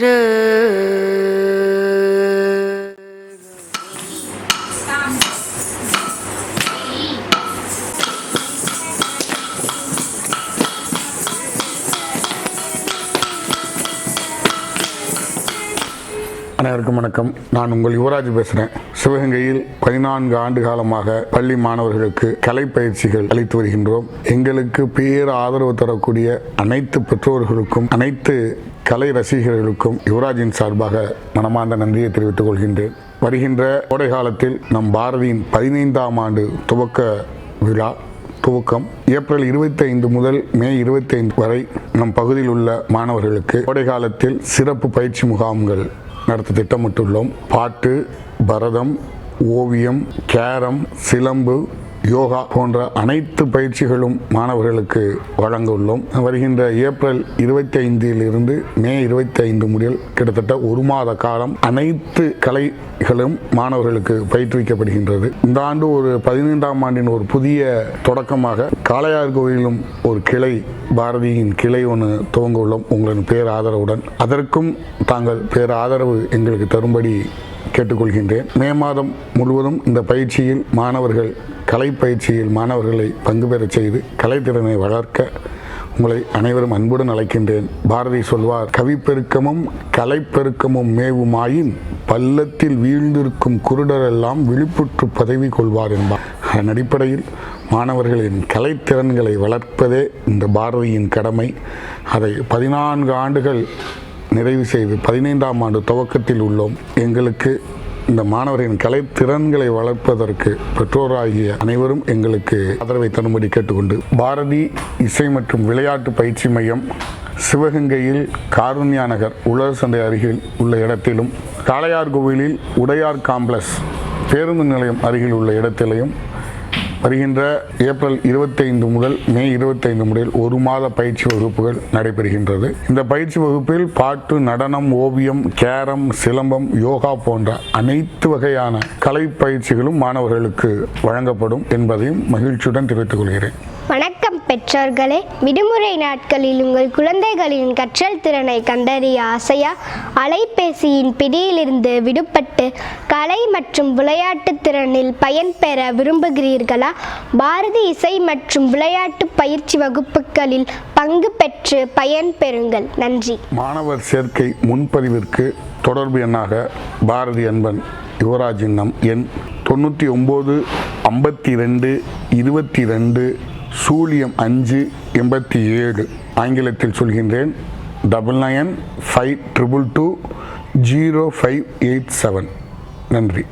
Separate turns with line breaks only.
রে அனைவருக்கும் வணக்கம் நான் உங்கள் யுவராஜ் பேசுகிறேன் சிவகங்கையில் பதினான்கு ஆண்டு காலமாக பள்ளி மாணவர்களுக்கு கலை பயிற்சிகள் அளித்து வருகின்றோம் எங்களுக்கு பேர் ஆதரவு தரக்கூடிய அனைத்து பெற்றோர்களுக்கும் அனைத்து கலை ரசிகர்களுக்கும் யுவராஜின் சார்பாக மனமார்ந்த நன்றியை தெரிவித்துக் கொள்கின்றேன் வருகின்ற கோடை காலத்தில் நம் பாரதியின் பதினைந்தாம் ஆண்டு துவக்க விழா துவக்கம் ஏப்ரல் இருபத்தைந்து முதல் மே இருபத்தைந்து வரை நம் பகுதியில் உள்ள மாணவர்களுக்கு கோடை காலத்தில் சிறப்பு பயிற்சி முகாம்கள் நடத்த திட்டமிட்டுள்ளோம் பாட்டு பரதம் ஓவியம் கேரம் சிலம்பு யோகா போன்ற அனைத்து பயிற்சிகளும் மாணவர்களுக்கு வழங்க உள்ளோம் வருகின்ற ஏப்ரல் இருபத்தி ஐந்திலிருந்து மே இருபத்தி ஐந்து முதல் கிட்டத்தட்ட ஒரு மாத காலம் அனைத்து கலைகளும் மாணவர்களுக்கு பயிற்றுவிக்கப்படுகின்றது இந்த ஆண்டு ஒரு பதினைந்தாம் ஆண்டின் ஒரு புதிய தொடக்கமாக காளையார் கோவிலும் ஒரு கிளை பாரதியின் கிளை ஒன்று துவங்க உள்ளோம் உங்களின் பேராதரவுடன் அதற்கும் தாங்கள் பேராதரவு எங்களுக்கு தரும்படி கேட்டுக்கொள்கின்றேன் மே மாதம் முழுவதும் இந்த பயிற்சியில் மாணவர்கள் கலை பயிற்சியில் மாணவர்களை பங்கு பெறச் செய்து கலைத்திறனை வளர்க்க உங்களை அனைவரும் அன்புடன் அழைக்கின்றேன் பாரதி சொல்வார் கவிப்பெருக்கமும் கலைப்பெருக்கமும் மேவுமாயின் பள்ளத்தில் வீழ்ந்திருக்கும் குருடரெல்லாம் விழிப்புற்று பதவி கொள்வார் என்பார் அதன் அடிப்படையில் மாணவர்களின் கலைத்திறன்களை வளர்ப்பதே இந்த பாரதியின் கடமை அதை பதினான்கு ஆண்டுகள் நிறைவு செய்து பதினைந்தாம் ஆண்டு துவக்கத்தில் உள்ளோம் எங்களுக்கு இந்த மாணவரின் கலை திறன்களை வளர்ப்பதற்கு பெற்றோராகிய அனைவரும் எங்களுக்கு ஆதரவை தரும்படி கேட்டுக்கொண்டு பாரதி இசை மற்றும் விளையாட்டு பயிற்சி மையம் சிவகங்கையில் காருண்யா நகர் உலர் சந்தை அருகில் உள்ள இடத்திலும் காளையார் கோவிலில் உடையார் காம்ப்ளெக்ஸ் பேருந்து நிலையம் அருகில் உள்ள இடத்திலையும் வருகின்ற ஏப்ரல் இருபத்தைந்து முதல் மே இருபத்தைந்து முதல் ஒரு மாத பயிற்சி வகுப்புகள் நடைபெறுகின்றது இந்த பயிற்சி வகுப்பில் பாட்டு நடனம் ஓவியம் கேரம் சிலம்பம் யோகா போன்ற அனைத்து வகையான கலை பயிற்சிகளும் மாணவர்களுக்கு வழங்கப்படும் என்பதையும் மகிழ்ச்சியுடன் தெரிவித்துக் கொள்கிறேன் வணக்கம் பெற்றோர்களே விடுமுறை நாட்களில் உங்கள் குழந்தைகளின் கற்றல் திறனை கண்டறிய ஆசையா அலைபேசியின் பிடியிலிருந்து விடுபட்டு கலை மற்றும் விளையாட்டு திறனில் பயன்பெற விரும்புகிறீர்களா பாரதி இசை மற்றும் விளையாட்டு பயிற்சி வகுப்புகளில் பங்கு பெற்று பயன்பெறுங்கள் நன்றி மாணவர் சேர்க்கை முன்பதிவிற்கு
தொடர்பு எண்ணாக பாரதி அன்பன் யுவராஜ் எண் தொண்ணூற்றி ஒம்பது ஐம்பத்தி ரெண்டு இருபத்தி ரெண்டு சூழியம் அஞ்சு எண்பத்தி ஏழு ஆங்கிலத்தில் சொல்கின்றேன் double nine five triple two zero five eight seven நன்றி